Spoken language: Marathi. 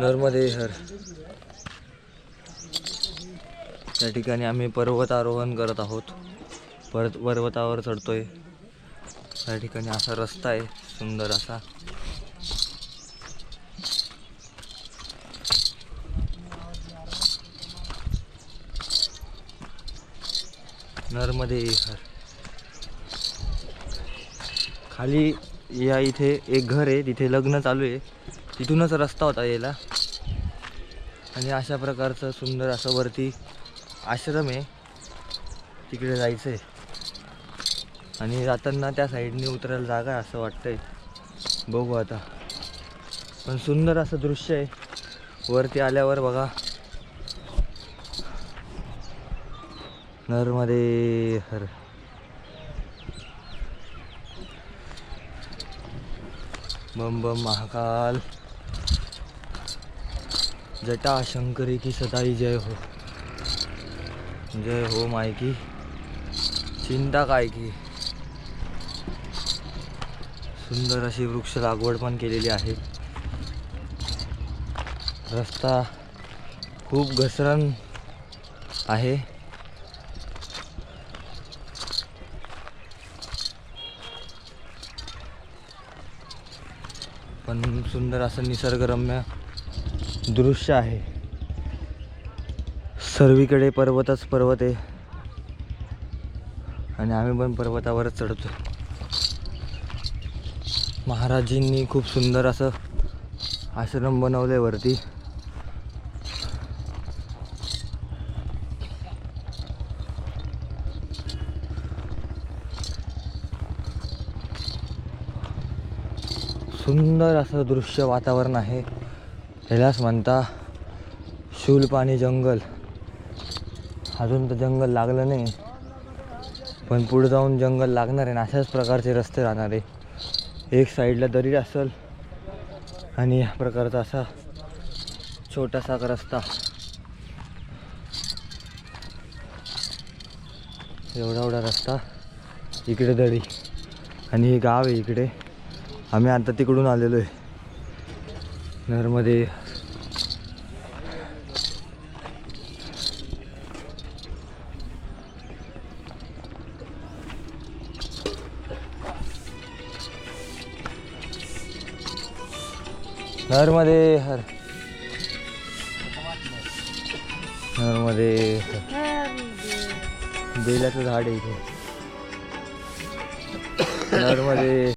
नर्मदे हर. या ठिकाणी आम्ही पर्वतारोहण करत आहोत. पर्वत पर्वतावर चढतोय. या ठिकाणी असा रस्ता आहे सुंदर असा. नर्मदे हर. खाली या इथे एक घर आहे तिथे लग्न चालू आहे. तिथूनच रस्ता होता यायला. आणि अशा प्रकारचं सुंदर असं वरती आश्रम आहे. तिकडे जायचं आहे आणि जाताना त्या साईडने उतरायला जागा आहे असं वाटतंय. बघू आता. पण सुंदर असं दृश्य आहे. वरती आल्यावर बघा. नरमध्ये हर बम बम महाकाल. जटा शंकरी की सदाई जय हो. जय हो मायकी. चिंता काय की? सुंदर अशी वृक्ष लागवड पण केलेली आहे. रस्ता खूप घसरण आहे. पण सुंदर असं निसर्गरम्य दृश्य आहे. सर्वीकडे पर्वतच पर्वत आहे. आणि आम्ही पण पर्वतावरच चढतो. महाराजींनी खूप सुंदर असं आश्रम बनवलंय वरती. सुंदर असं दृश्य वातावरण आहे. ह्यालाच म्हणता शूलपाणी जंगल. अजून तर जंगल लागलं नाही. पण पुढे जाऊन जंगल लागणार आहे आणि अशाच प्रकारचे रस्ते राहणार आहे. एक साईडला दरी असेल आणि या प्रकारचा असा छोटासा रस्ता. एवढा एवढा रस्ता इकडे दरी आणि हे गाव आहे इकडे. आम्ही आता तिकडून आलेलो आहे. नरमध्ये नरमध्ये हर. नरमध्ये बेलाचं झाड आहे इथे. नरमध्ये